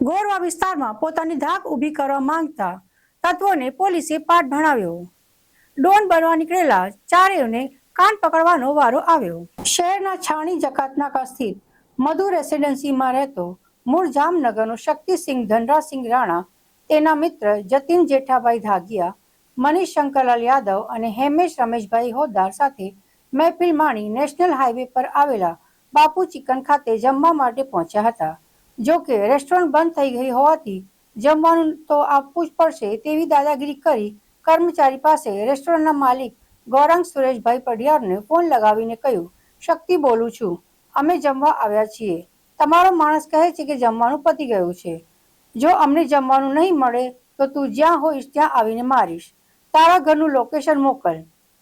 ગોરવા વિસ્તારમાં પોતાની ધાક ઊભી કરવા માંગતા તત્વોને પોલીસે પાઠ ભણાવ્યો. ડોન બનવા નીકળેલા ચારેયને કાન પકડવાનો વારો આવ્યો. શહેરના છાણી જકાતનાકા સ્થિત મધુ રેસિડેન્સીમાં રહેતો મૂળ જામનગરનો શક્તિસિંહ ધનરાજસિંહ રાણા, તેના મિત્ર જતીન જેઠાભાઈ ધાગિયા, મનીષ શંકરલાલ યાદવ અને હેમેશ રમેશભાઈ હોદ્દાર સાથે મહેફિલ માણી નેશનલ હાઈવે પર આવેલા બાપુ ચિકન ખાતે જમવા માટે પહોંચ્યા હતા. જો કે રેસ્ટોરન્ટ બંધ થઈ ગઈ હોવાથી જમવાનું તો આપવું જ પડશે તેવી દાદાગીરી કરી કર્મચારી પાસે રેસ્ટોરન્ટના માલિક ગૌરાંગ સુરેશભાઈ પડિયારને ફોન લગાવીને કહ્યું, શક્તિ બોલું છું, અમે જમવા આવ્યા છીએ. તમારો માણસ કહે છે કે જમવાનું પતી ગયું છે. જો અમને જમવાનું નહીં મળે, તો તું જ્યાં હોઈશ ત્યાં આવીને મારીશ. તારા ઘરનું લોકેશન મોકલ.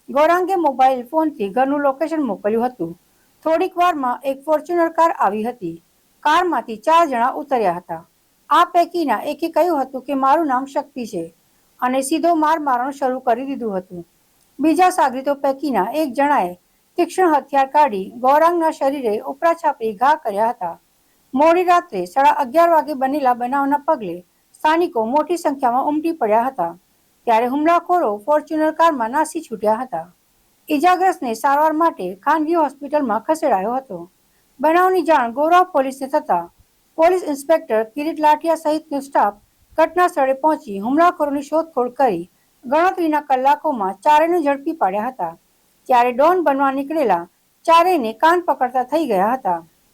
ગૌરાંગે મોબાઈલ ફોનથી ઘરનું લોકેશન મોકલ્યું હતું. થોડીક વારમાં એક ફોર્ચ્યુનર કાર આવી હતી. કારમાંથી ચાર જણા ઉતર્યા હતા. આ પૈકીના એકે કહ્યું હતું કે, મારું નામ શક્તિ છે. અને સીધો માર મારવાનું શરૂ કરી દીધું હતું. બીજા સાગરીતો પૈકીના એક જણાએ તીક્ષ્ણ હથિયાર કાઢી ગૌરાંગના શરીરે ઉપરા છાપરી ઘા કર્યા હતા. મોડી રાત્રે સાડા અગિયાર વાગે બનેલા બનાવના પગલે સ્થાનિકો મોટી સંખ્યામાં ઉમટી પડ્યા હતા. ત્યારે હુમલાખોરો ફોર્ચ્યુનર કારમાં નાસી છૂટ્યા હતા. ઈજાગ્રસ્તને સારવાર માટે ખાનગી હોસ્પિટલમાં ખસેડાયો હતો. બનાવની જાણ ગોરાવ પોલીસને થતાં પોલીસ ઇન્સ્પેક્ટર કિરીટ લાઠિયા સહિતનો સ્ટાફ ઘટના સ્થળે પહોંચી હુમલાખોરોની શોધખોળ કરી ગણતરીના કલાકોમાં ચારેયને ઝડપી પાડ્યા હતા. ત્યારે ડોન બનવા નીકળેલા ચારેયને કાન પકડતા થઈ ગયા હતા.